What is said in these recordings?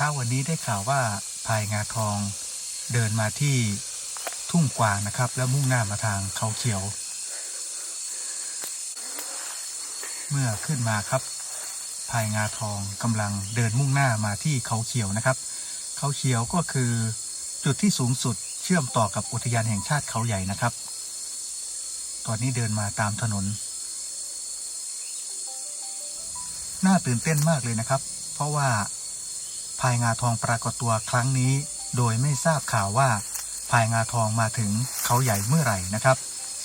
ช้าวันนี้ได้ข่าวว่าพายงาทองเดินมาที่ทุ่งกวางนะครับ แล้วมุ่งหน้ามาทางเขาเขียว เมื่อขึ้นมาครับพายงาทองกำลังเดินมุ่งหน้ามาที่เขาเขียวนะครับ เขาเขียวก็คือจุดที่สูงสุดเชื่อมต่อกับอุทยานแห่งชาติเขาใหญ่นะครับ ตอนนี้เดินมาตามถนน น่าตื่นเต้นมากเลยนะครับ เพราะว่า พายงาทองปรากฏตัวครั้งนี้ โดยไม่ทราบข่าวว่าพายงาทองมาถึงเขาใหญ่เมื่อไหร่นะครับ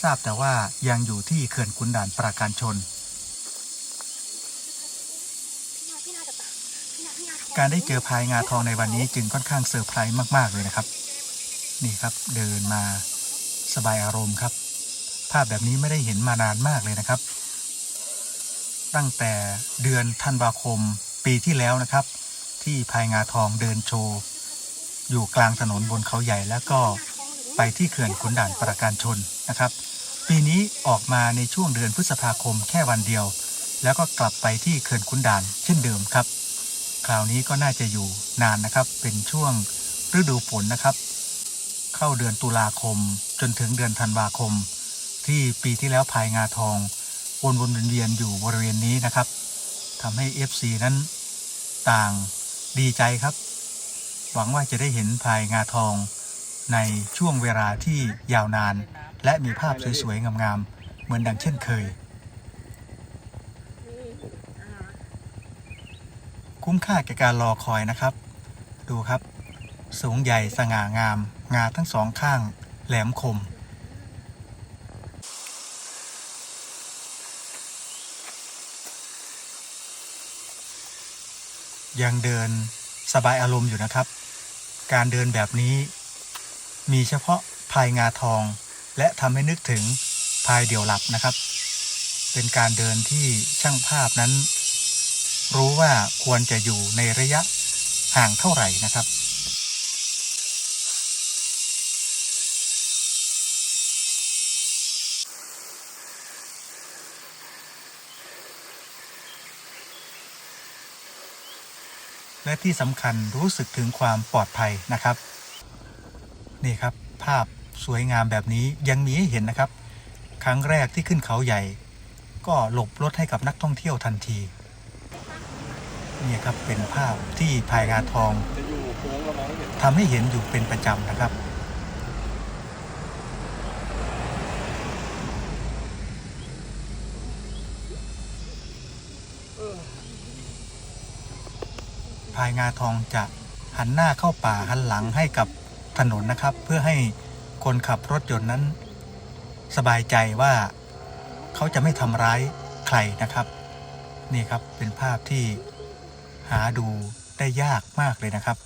ทราบแต่ว่ายังอยู่ที่เขื่อนขุนด่านปราการชน การได้เจอพายงาทองในวันนี้จึงค่อนข้างเซอร์ไพรส์มาก ๆ เลยนะครับ นี่ครับเดินมาสบายอารมณ์ครับ ภาพแบบนี้ไม่ได้เห็นมานานมากเลยนะครับ ตั้งแต่เดือนธันวาคมปีที่แล้วนะครับ ที่พายงาทองเดินโชว์ อยู่กลางถนนบนเขาใหญ่แล้วก็ไปที่เขื่อนขุนด่านปราการชนนะครับ ปีนี้ออกมาในช่วงเดือนพฤษภาคมแค่วันเดียว แล้วก็กลับไปที่เขื่อนขุนด่านเช่นเดิมครับ คราวนี้ก็น่าจะอยู่นานนะครับ เป็นช่วงฤดูฝนนะครับ เข้าเดือนตุลาคมจนถึงเดือนธันวาคม ที่ปีที่แล้วพายงาทองวนวนเวียนอยู่บริเวณนี้นะครับทำให้ FC นั้นต่าง ดีใจครับ หวังว่าจะได้เห็นพายงาทองในช่วงเวลาที่ยาวนาน และมีภาพสวยๆ งามๆ เหมือนดังเช่นเคย คุ้มค่าแก่การรอคอยนะครับ ดูครับ สูงใหญ่สง่างาม งาทั้งสองข้าง แหลมคม ยังเดินสบายอารมณ์อยู่นะครับ การเดินแบบนี้มีเฉพาะพายงาทอง และทำให้นึกถึงพายเดี่ยวหลับนะครับ เป็นการเดินที่ช่างภาพนั้น รู้ว่าควรจะอยู่ในระยะห่างเท่าไหร่นะครับ และที่สำคัญรู้สึกถึงความปลอดภัยนะครับ นี่ครับ ภาพสวยงามแบบนี้ยังมีให้เห็นนะครับ ครั้งแรกที่ขึ้นเขาใหญ่ ก็หลบรถให้กับนักท่องเที่ยวทันทีนี่ครับเป็นภาพที่พายงาทองทำให้เห็นอยู่เป็นประจำนะครับ พายงาทองจะหันหน้าเข้าป่าหันหลังให้กับถนนนะครับ เพื่อให้คนขับรถยนต์นั้น สบายใจว่าเขาจะไม่ทำร้ายใครนะครับ นี่ครับเป็นภาพที่หาดูได้ยากมากเลยนะครับ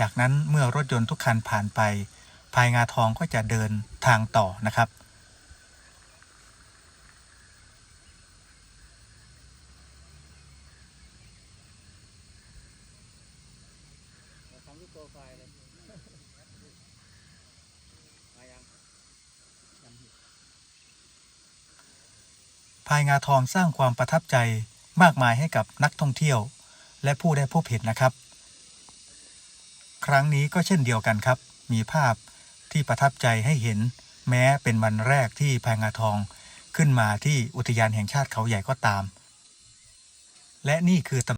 จากนั้นเมื่อรถยนต์ทุกคันผ่านไป พายงาทองก็จะเดินทางต่อนะครับ ทำรูป โปรไฟล์เลย มายังพายงาทองสร้างความประทับใจมากมายให้กับนักท่องเที่ยว และผู้ได้พบเห็นนะครับ ครั้งนี้ก็เช่นเดียวกันครับ มีภาพที่ประทับใจให้เห็น แม้เป็นวันแรกที่พายงาทองขึ้นมาที่อุทยานแห่งชาติเขาใหญ่ก็ตาม และนี่คือต